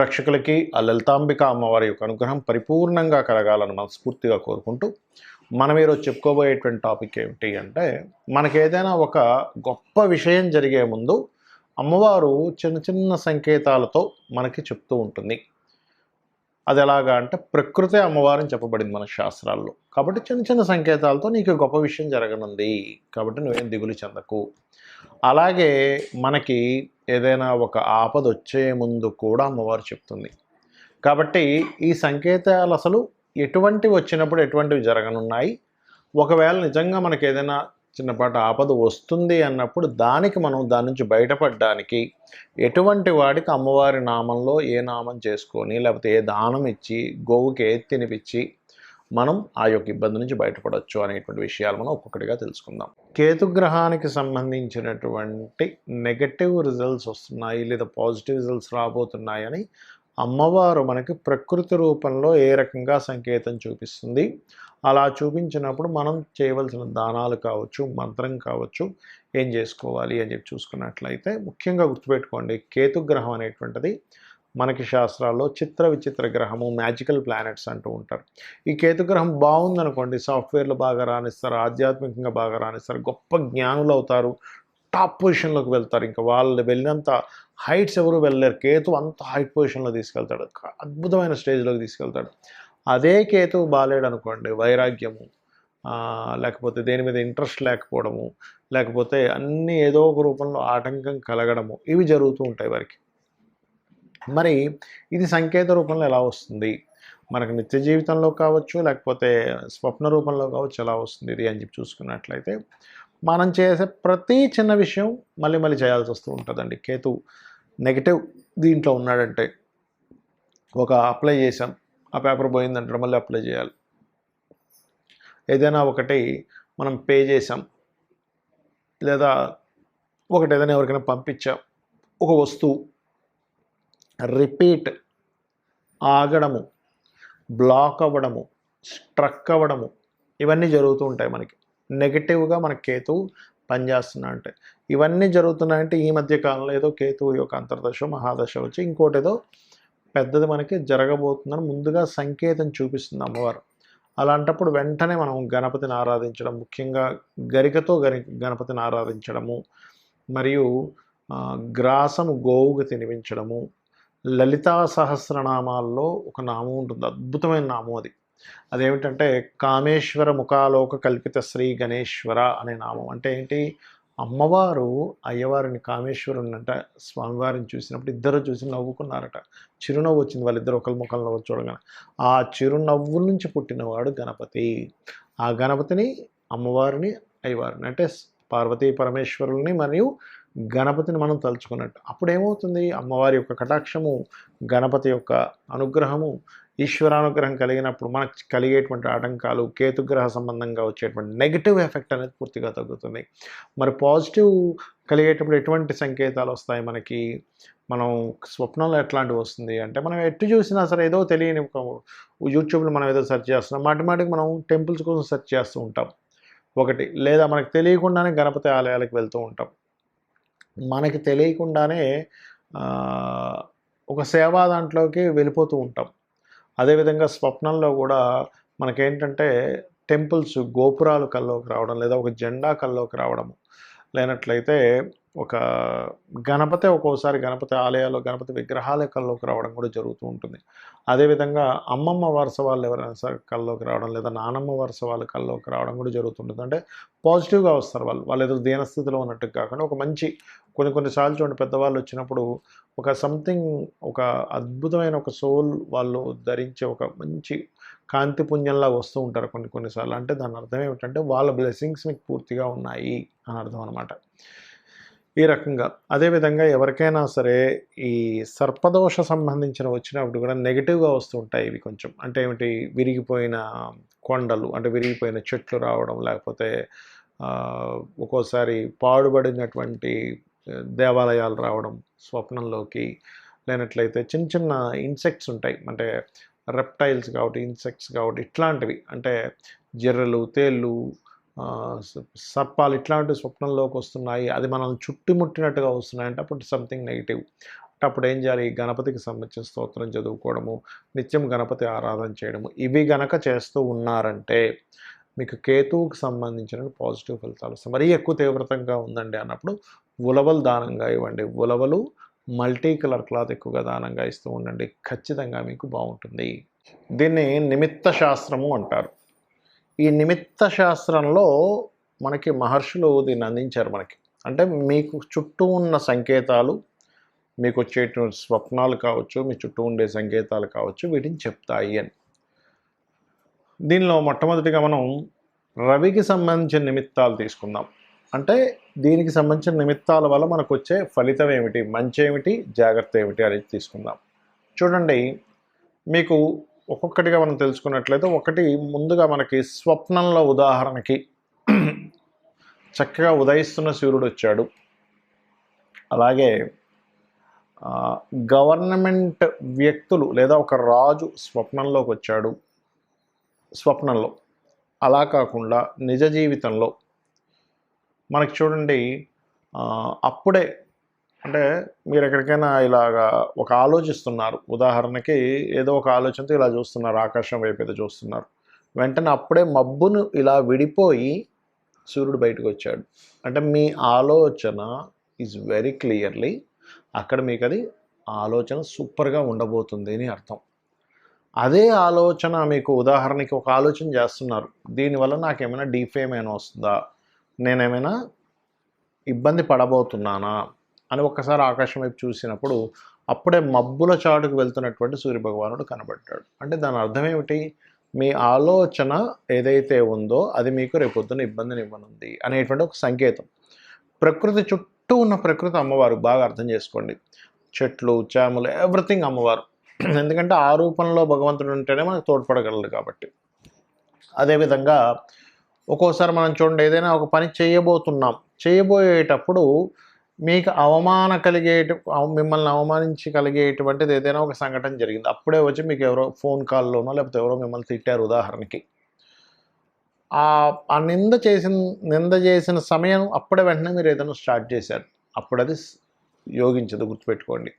ప్రేక్షకులకి ఆ లలితాంబిక అమ్మవారి యొక్క అనుగ్రహం పరిపూర్ణంగా కలగాలని మనస్ఫూర్తిగా కోరుకుంటూ మనం ఈరోజు చెప్పుకోబోయేటువంటి టాపిక్ ఏమిటి అంటే మనకి ఏదైనా ఒక గొప్ప విషయం జరిగే ముందు అమ్మవారు చిన్న చిన్న సంకేతాలతో మనకి చెప్తూ ఉంటుంది. అది ఎలాగా అంటే ప్రకృతి అమ్మవారిని చెప్పబడింది మన శాస్త్రాల్లో. కాబట్టి చిన్న చిన్న సంకేతాలతో నీకు గొప్ప విషయం జరగనుంది. కాబట్టి నువ్వేం దిగులు చెందకు. అలాగే మనకి ఏదైనా ఒక ఆపద వచ్చే ముందు కూడా అమ్మవారు చెప్తుంది. కాబట్టి ఈ సంకేతాలు అసలు ఎటువంటివి వచ్చినప్పుడు ఎటువంటివి జరగనున్నాయి? ఒకవేళ నిజంగా మనకి ఏదైనా చిన్నపాటి ఆపద వస్తుంది అన్నప్పుడు దానికి మనం దాని నుంచి బయటపడడానికి ఎటువంటి వాడికి అమ్మవారి నామంలో ఏ నామం చేసుకొని లేకపోతే ఏ దానం ఇచ్చి గోవుకి ఏ తినిపించి మనం ఆ యొక్క ఇబ్బంది నుంచి బయటపడవచ్చు అనేటువంటి విషయాలు మనం ఒక్కొక్కటిగా తెలుసుకుందాం. కేతుగ్రహానికి సంబంధించినటువంటి నెగటివ్ రిజల్ట్స్ వస్తున్నాయి లేదా పాజిటివ్ రిజల్ట్స్ రాబోతున్నాయని అమ్మవారు మనకి ప్రకృతి రూపంలో ఏ రకంగా సంకేతం చూపిస్తుంది? అలా చూపించినప్పుడు మనం చేయవలసిన దానాలు కావచ్చు మంత్రం కావచ్చు ఏం చేసుకోవాలి అని చెప్పి చూసుకున్నట్లయితే ముఖ్యంగా గుర్తుపెట్టుకోండి కేతుగ్రహం అనేటువంటిది మనకి శాస్త్రాల్లో చిత్ర విచిత్ర గ్రహము మ్యాజికల్ ప్లానెట్స్ అంటూ ఉంటారు. ఈ కేతుగ్రహం బాగుందనుకోండి సాఫ్ట్వేర్లు బాగా రాణిస్తారు ఆధ్యాత్మికంగా బాగా రాణిస్తారు గొప్ప జ్ఞానులు అవుతారు టాప్ పొజిషన్లోకి వెళ్తారు. ఇంకా వాళ్ళు వెళ్ళినంత హైట్స్ ఎవరు వెళ్ళలేరు. కేతు అంత హైట్ పొజిషన్లో తీసుకెళ్తాడు. అద్భుతమైన స్టేజ్లోకి తీసుకెళ్తాడు. అదే కేతు బాలేడు అనుకోండి వైరాగ్యము లేకపోతే దేని మీద ఇంట్రెస్ట్ లేకపోవడము లేకపోతే అన్నీ ఏదో ఒక రూపంలో ఆటంకం కలగడము ఇవి జరుగుతూ ఉంటాయి వారికి. మరి ఇది సంకేత రూపంలో ఎలా వస్తుంది? మనకు నిత్య జీవితంలో కావచ్చు లేకపోతే స్వప్న రూపంలో కావచ్చు ఎలా వస్తుంది? ఇది అని చెప్పి చూసుకున్నట్లయితే మనం చేసే ప్రతి చిన్న విషయం మళ్ళీ మళ్ళీ చేయాల్సి వస్తూ ఉంటుందండి. కేతు నెగిటివ్ దీంట్లో ఉన్నాడంటే ఒక అప్లై చేసాం ఆ పేపర్ పోయిందంటే మళ్ళీ అప్లై చేయాలి. ఏదైనా ఒకటి మనం పే చేసాం లేదా ఒకటి ఏదైనా ఎవరికైనా పంపించాం. ఒక వస్తువు రిపీట్ ఆగడము బ్లాక్ అవ్వడము స్ట్రక్ అవ్వడము ఇవన్నీ జరుగుతూ ఉంటాయి మనకి. నెగిటివ్గా మన కేతువు పనిచేస్తున్నా అంటే ఇవన్నీ జరుగుతున్నాయంటే ఈ మధ్య కాలంలో ఏదో కేతువు యొక్క అంతర్దశ మహాదశ వచ్చి ఇంకోటి ఏదో పెద్దది మనకి జరగబోతుందని ముందుగా సంకేతం చూపిస్తుంది అమ్మవారు. అలాంటప్పుడు వెంటనే మనం గణపతిని ఆరాధించడం ముఖ్యంగా గరికతో గరి గణపతిని ఆరాధించడము మరియు గ్రాసము గోవుకు తినిపించడము లలితా సహస్రనామాల్లో ఒక నామం ఉంటుంది అద్భుతమైన నామం అది. అదేమిటంటే కామేశ్వర ముఖాలోక కల్పిత శ్రీ గణేశ్వర అనే నామం. అంటే ఏంటి? అమ్మవారు అయ్యవారిని కామేశ్వరుని అంట స్వామివారిని చూసినప్పుడు ఇద్దరు చూసి నవ్వుకున్నారట. చిరునవ్వు వచ్చింది వాళ్ళిద్దరు ఒకరి ముఖంలో చూడగానే. ఆ చిరునవ్వు నుంచి పుట్టినవాడు గణపతి. ఆ గణపతిని అమ్మవారిని అయ్యవారిని అంటే పార్వతీ పరమేశ్వరుల్ని మరియు గణపతిని మనం తలుచుకున్నట్టు. అప్పుడు ఏమవుతుంది అమ్మవారి యొక్క కటాక్షము గణపతి యొక్క అనుగ్రహము ఈశ్వరానుగ్రహం కలిగినప్పుడు మనకు కలిగేటువంటి ఆటంకాలు కేతుగ్రహ సంబంధంగా వచ్చేటువంటి నెగిటివ్ ఎఫెక్ట్ అనేది పూర్తిగా తగ్గుతుంది. మరి పాజిటివ్ కలిగేటప్పుడు ఎటువంటి సంకేతాలు వస్తాయి మనకి? మనం స్వప్నంలో ఎట్లాంటివి వస్తుంది? అంటే మనం ఎటు చూసినా సరే ఏదో తెలియని ఒక యూట్యూబ్లో మనం ఏదో సెర్చ్ చేస్తున్నాం. మాటి మాటికి మనం టెంపుల్స్ కోసం సెర్చ్ చేస్తూ ఉంటాం. ఒకటి లేదా మనకు తెలియకుండానే గణపతి ఆలయాలకు వెళ్తూ ఉంటాం. మనకి తెలియకుండానే ఒక సేవా దాంట్లోకి వెళ్ళిపోతూ ఉంటాం. అదేవిధంగా స్వప్నంలో కూడా మనకేంటంటే టెంపుల్స్ గోపురాలు కల్లోకి రావడం లేదా ఒక జెండా కల్లోకి రావడము. లేనట్లయితే ఒక గణపతి ఒక్కోసారి గణపతి ఆలయాల్లో గణపతి విగ్రహాల కల్లోకి రావడం కూడా జరుగుతూ ఉంటుంది. అదేవిధంగా అమ్మమ్మ వరుస వాళ్ళు ఎవరైనా సరే కల్లోకి రావడం లేదా నానమ్మ వరుస వాళ్ళ కల్లోకి రావడం కూడా జరుగుతుంటుంది. అంటే పాజిటివ్గా వస్తారు వాళ్ళు. వాళ్ళు ఏదో దీనస్థితిలో ఉన్నట్టు కాకుండా ఒక మంచి కొన్ని కొన్నిసార్లు చూడండి పెద్దవాళ్ళు వచ్చినప్పుడు ఒక సంథింగ్ ఒక అద్భుతమైన ఒక సోల్ వాళ్ళు ధరించే ఒక మంచి కాంతి పుణ్యంలా వస్తూ ఉంటారు కొన్ని కొన్నిసార్లు అంటే దాని అర్థం ఏమిటంటే వాళ్ళ బ్లెస్సింగ్స్ మీకు పూర్తిగా ఉన్నాయి అని అర్థం అనమాట ఈ రకంగా. అదేవిధంగా ఎవరికైనా సరే ఈ సర్పదోష సంబంధించిన వచ్చినప్పుడు కూడా నెగిటివ్గా వస్తుంటాయి ఇవి కొంచెం. అంటే ఏమిటి? విరిగిపోయిన కొండలు అంటే విరిగిపోయిన చెట్లు రావడం లేకపోతే ఒక్కోసారి పాడుబడినటువంటి దేవాలయాలు రావడం స్వప్నంలోకి లేనట్లయితే చిన్న చిన్న ఇన్సెక్ట్స్ ఉంటాయి. అంటే రెప్టైల్స్ కాబట్టి ఇన్సెక్ట్స్ కాబట్టి ఇట్లాంటివి. అంటే జర్రలు తేళ్ళు సర్పాలు ఇట్లాంటివి స్వప్నంలోకి వస్తున్నాయి. అది మనల్ని చుట్టుముట్టినట్టుగా వస్తున్నాయంటే అప్పుడు సంథింగ్ నెగిటివ్ అంటే అప్పుడు ఏం చేయాలి? గణపతికి సంబంధించిన స్తోత్రం చదువుకోవడము నిత్యం గణపతి ఆరాధన చేయడము ఇవి గనక చేస్తూ ఉన్నారంటే మీకు కేతువుకి సంబంధించిన పాజిటివ్ ఫలితాలు వస్తాయి. మరీ ఎక్కువ తీవ్రతంగా ఉందండి అన్నప్పుడు ఉలవలు దానంగా ఇవ్వండి. ఉలవలు మల్టీ కలర్ క్లాత్ ఎక్కువగా దానంగా ఇస్తూ ఉండండి. ఖచ్చితంగా మీకు బాగుంటుంది. దీన్ని నిమిత్త శాస్త్రము అంటారు. ఈ నిమిత్త శాస్త్రంలో మనకి మహర్షులు దీన్ని అందించారు మనకి. అంటే మీకు చుట్టూ ఉన్న సంకేతాలు మీకు వచ్చేటువంటి స్వప్నాలు కావచ్చు మీ చుట్టూ ఉండే సంకేతాలు కావచ్చు వీటిని చెప్తాయి అని. దీనిలో మొట్టమొదటిగా మనం రవికి సంబంధించిన నిమిత్తాలు తీసుకుందాం. అంటే దీనికి సంబంధించిన నిమిత్తాల వల్ల మనకు వచ్చే ఫలితం ఏమిటి మంచి ఏమిటి జాగ్రత్త ఏమిటి అనేది తీసుకుందాం. చూడండి మీకు ఒక్కొక్కటిగా మనం తెలుసుకున్నట్లయితే ఒకటి ముందుగా మనకి స్వప్నంలో ఉదాహరణకి చక్కగా ఉదయిస్తున్న సూర్యుడు వచ్చాడు. అలాగే గవర్నమెంట్ వ్యక్తులు లేదా ఒక రాజు స్వప్నంలోకి వచ్చాడు. స్వప్నంలో. అలా కాకుండా నిజ జీవితంలో మనకి చూడండి అప్పుడే అంటే మీరు ఎక్కడికైనా ఇలాగా ఒక ఆలోచిస్తున్నారు. ఉదాహరణకి ఏదో ఒక ఆలోచనతో ఇలా చూస్తున్నారు ఆకాశం వైపు ఏదో చూస్తున్నారు. వెంటనే అప్పుడే మబ్బును ఇలా విడిపోయి సూర్యుడు బయటకు వచ్చాడు. అంటే మీ ఆలోచన ఈజ్ వెరీ క్లియర్లీ అక్కడ మీకు అది ఆలోచన సూపర్గా ఉండబోతుంది అని అర్థం. అదే ఆలోచన మీకు ఉదాహరణకి ఒక ఆలోచన చేస్తున్నారు. దీనివల్ల నాకు ఏమైనా డీఫేమ్ ఏమైనా వస్తుందా? నేనేమైనా ఇబ్బంది పడబోతున్నానా అని ఒక్కసారి ఆకాశం వైపు చూసినప్పుడు అప్పుడే మబ్బుల చాటుకు వెళ్తున్నటువంటి సూర్యభగవానుడు కనబడ్డాడు. అంటే దాని అర్థం ఏమిటి? మీ ఆలోచన ఏదైతే ఉందో అది మీకు రేపొద్దున ఇబ్బందిని ఇవ్వనుంది అనేటువంటి ఒక సంకేతం. ప్రకృతి చుట్టూ ఉన్న ప్రకృతి అమ్మవారు బాగా అర్థం చేసుకోండి. చెట్లు చేమలు ఎవ్రీథింగ్ అమ్మవారు. ఎందుకంటే ఆ రూపంలో భగవంతుడు ఉంటేనే మనకు తోడ్పడగలడు కాబట్టి. అదేవిధంగా ఒక్కోసారి మనం చూడండి ఏదైనా ఒక పని చేయబోతున్నాం. చేయబోయేటప్పుడు మీకు అవమాన కలిగేట మిమ్మల్ని అవమానించి కలిగేటువంటిది ఏదైనా ఒక సంఘటన జరిగింది. అప్పుడే వచ్చి మీకు ఎవరో ఫోన్ కాల్లోనో లేకపోతే ఎవరో మిమ్మల్ని తిట్టారు ఉదాహరణకి. ఆ నింద చేసిన నింద చేసిన సమయం అప్పుడే వెంటనే మీరు ఏదైనా స్టార్ట్ చేశారు. అప్పుడు అది యోగించదు గుర్తుపెట్టుకోండి.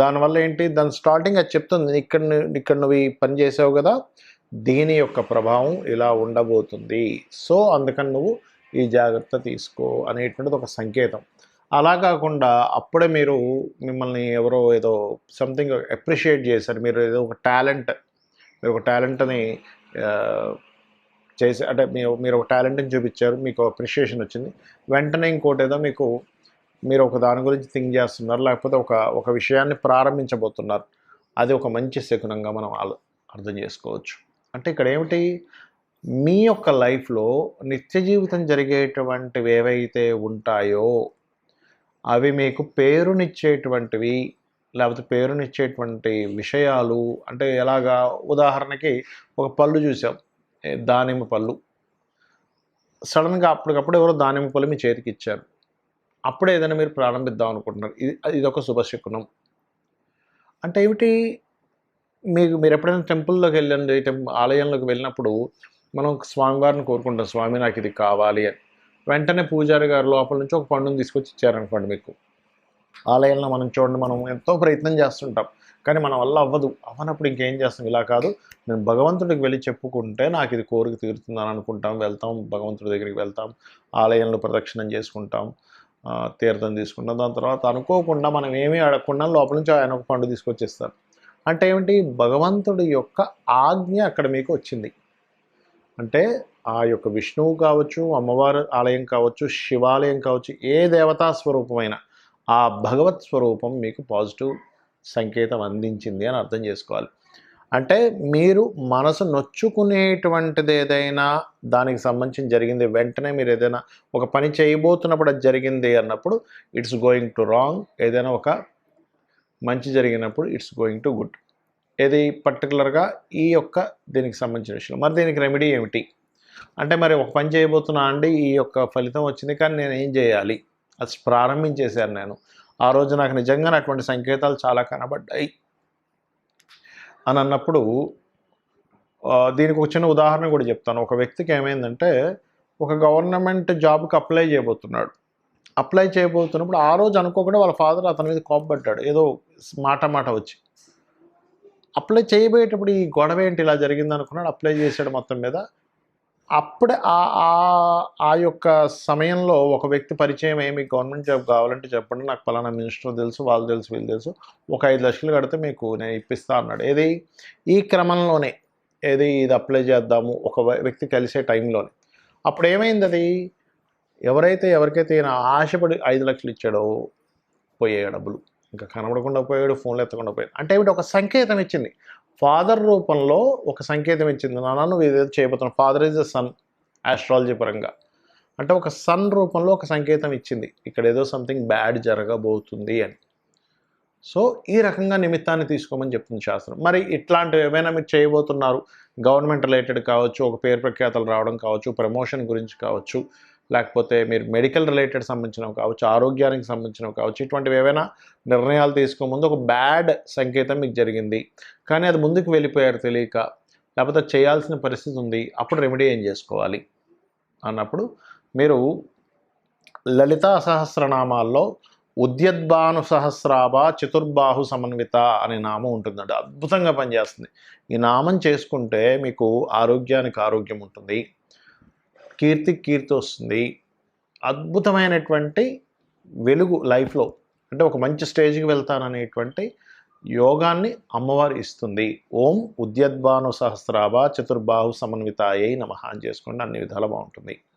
దానివల్ల ఏంటి? దాని స్టార్టింగ్ అది చెప్తుంది. ఇక్కడ ఇక్కడ నువ్వు ఈ పని చేసావు కదా దీని యొక్క ప్రభావం ఇలా ఉండబోతుంది. సో అందుకని నువ్వు ఈ జాగ్రత్త తీసుకో అనేటువంటిది ఒక సంకేతం. అలా కాకుండా అప్పుడే మీరు మిమ్మల్ని ఎవరో ఏదో సంథింగ్ అప్రిషియేట్ చేశారు. మీరు ఏదో ఒక టాలెంట్ మీరు ఒక టాలెంట్ని చేసి అంటే మీరు మీరు ఒక టాలెంట్ని చూపించారు మీకు అప్రిషియేషన్ వచ్చింది. వెంటనే ఇంకోటి ఏదో మీకు మీరు ఒక దాని గురించి థింక్ చేస్తున్నారు లేకపోతే ఒక ఒక విషయాన్ని ప్రారంభించబోతున్నారు. అది ఒక మంచి శకునంగా మనం అర్థం చేసుకోవచ్చు. అంటే ఇక్కడ ఏమిటి? మీ యొక్క లైఫ్లో నిత్య జీవితం జరిగేటువంటివి ఏవైతే ఉంటాయో అవి మీకు పేరునిచ్చేటువంటివి లేకపోతే పేరునిచ్చేటువంటి విషయాలు అంటే ఎలాగా? ఉదాహరణకి ఒక పళ్ళు చూసాం దానిమ్మ పళ్ళు. సడన్గా అప్పటికప్పుడు ఎవరో దానిమ్మ పళ్ళు మీ చేతికి ఇచ్చారు. అప్పుడే ఏదైనా మీరు ప్రారంభిద్దాం అనుకుంటున్నారు. ఇది ఇది ఒక శుభశకునం. అంటే ఏమిటి? మీకు మీరు ఎప్పుడైనా టెంపుల్లోకి వెళ్ళండి ఆలయంలోకి వెళ్ళినప్పుడు మనం స్వామివారిని కోరుకుంటాం స్వామి నాకు ఇది కావాలి అని. వెంటనే పూజారి గారు లోపల నుంచి ఒక పండుని తీసుకొచ్చి ఇచ్చారనుకోండి మీకు. ఆలయంలో మనం చూడండి మనం ఎంతో ప్రయత్నం చేస్తుంటాం కానీ మన వల్ల అవ్వదు. అవ్వనప్పుడు ఇంకేం చేస్తాం? ఇలా కాదు నేను భగవంతుడికి వెళ్ళి చెప్పుకుంటే నాకు ఇది కోరిక తీరుతుందని అనుకుంటాం వెళ్తాం భగవంతుడి దగ్గరికి వెళ్తాం ఆలయంలో ప్రదక్షిణం చేసుకుంటాం తీర్థం తీసుకుంటాం. దాని తర్వాత అనుకోకుండా మనం ఏమీ అడగకుండా లోపల నుంచి ఆయన ఒక పండు తీసుకొచ్చేస్తారు. అంటే ఏమిటి? భగవంతుడి యొక్క ఆజ్ఞ అక్కడ మీకు వచ్చింది. అంటే ఆ యొక్క విష్ణువు కావచ్చు అమ్మవారి ఆలయం కావచ్చు శివాలయం కావచ్చు ఏ దేవతా స్వరూపమైన ఆ భగవత్ స్వరూపం మీకు పాజిటివ్ సంకేతం అందించింది అని అర్థం చేసుకోవాలి. అంటే మీరు మనసు నొచ్చుకునేటువంటిది ఏదైనా దానికి సంబంధించి జరిగింది వెంటనే మీరు ఏదైనా ఒక పని చేయబోతున్నప్పుడు అది జరిగింది అన్నప్పుడు ఇట్స్ గోయింగ్ టు రాంగ్ ఏదైనా ఒక మంచి జరిగినప్పుడు ఇట్స్ గోయింగ్ టు గుడ్ ఇది పర్టికులర్గా ఈ యొక్క దీనికి సంబంధించిన విషయం మరి దీనికి రెమెడీ ఏమిటి? అంటే మరి ఒక పని చేయబోతున్నా అండి ఈ యొక్క ఫలితం వచ్చింది కానీ నేను ఏం చేయాలి? అది ప్రారంభించేశాను నేను. ఆ రోజు నాకు నిజంగా అటువంటి సంకేతాలు చాలా కనబడ్డాయి. అని అన్నప్పుడు దీనికి ఒక చిన్న ఉదాహరణ కూడా చెప్తాను. ఒక వ్యక్తికి ఏమైందంటే ఒక గవర్నమెంట్ జాబ్కి అప్లై చేయబోతున్నాడు. అప్లై చేయబోతున్నప్పుడు ఆ రోజు అనుకోకుండా వాళ్ళ ఫాదర్ అతని మీద కోపపడ్డాడు. ఏదో మాట మాట వచ్చి. అప్లై చేయబోయేటప్పుడు ఈ గొడవ ఏంటి? ఇలా జరిగింది అనుకున్నాడు. అప్లై చేశాడు మొత్తం మీద. అప్పుడే ఆ ఆ- ఆ యొక్క సమయంలో ఒక వ్యక్తి పరిచయం ఏమి గవర్నమెంట్ జాబ్ కావాలంటే చెప్పండి. నాకు పలానా మినిస్టర్ తెలుసు వాళ్ళు తెలుసు వీళ్ళు తెలుసు. ఒక ఐదు లక్షలు కడితే మీకు నేను ఇప్పిస్తా అన్నాడు. ఏది? ఈ క్రమంలోనే. ఏది? ఇది అప్లై చేద్దాము. ఒక వ్యక్తి కలిసే టైంలోనే. అప్పుడు ఏమైంది అది? ఎవరైతే ఎవరికైతే ఈయన ఆశపడి ఐదు లక్షలు ఇచ్చాడో పోయాయి డబ్బులు. ఇంకా కనబడకుండా పోయాడు ఫోన్లు ఎత్తకుండా పోయాడు. అంటే ఏమిటి? ఒక సంకేతం ఇచ్చింది. ఫాదర్ రూపంలో ఒక సంకేతం ఇచ్చింది. నాన్న నువ్వు ఏదైతే చేయబోతున్నావు. Father is the sun. Astrology పరంగా. అంటే ఒక సన్ రూపంలో ఒక సంకేతం ఇచ్చింది. ఇక్కడ ఏదో సంథింగ్ బ్యాడ్ జరగబోతుంది అని. సో ఈ రకంగా నిమిత్తాన్ని తీసుకోమని చెప్తుంది శాస్త్రం. మరి ఇట్లాంటివి ఏమైనా మీరు చేయబోతున్నారు? గవర్నమెంట్ రిలేటెడ్ కావచ్చు ఒక పేరు ప్రఖ్యాతలు రావడం కావచ్చు ప్రమోషన్ గురించి కావచ్చు లేకపోతే మీరు మెడికల్ రిలేటెడ్ సంబంధించినవి కావచ్చు ఆరోగ్యానికి సంబంధించినవి కావచ్చు ఇటువంటివి ఏవైనా నిర్ణయాలు తీసుకోముందు ఒక బ్యాడ్ సంకేతం మీకు జరిగింది. కానీ అది ముందుకు వెళ్ళిపోయారు తెలియక లేకపోతే చేయాల్సిన పరిస్థితి ఉంది అప్పుడు రెమెడీ ఏం చేసుకోవాలి? అన్నప్పుడు మీరు లలిత సహస్రనామాల్లో ఉద్యద్భాను సహస్రాభ చతుర్బాహు సమన్విత అనే నామం ఉంటుందండి అద్భుతంగా పనిచేస్తుంది. ఈ నామం చేసుకుంటే మీకు ఆరోగ్యానికి ఆరోగ్యం ఉంటుంది. కీర్తికి కీర్తి వస్తుంది. అద్భుతమైనటువంటి వెలుగు లైఫ్లో అంటే ఒక మంచి స్టేజ్కి వెళ్తాననేటువంటి యోగాన్ని అమ్మవారు ఇస్తుంది. ఓం ఉద్యద్భాను సహస్రాభ చతుర్బాహు సమన్వితాయై నమ అని చేసుకోండి అన్ని విధాలు బాగుంటుంది.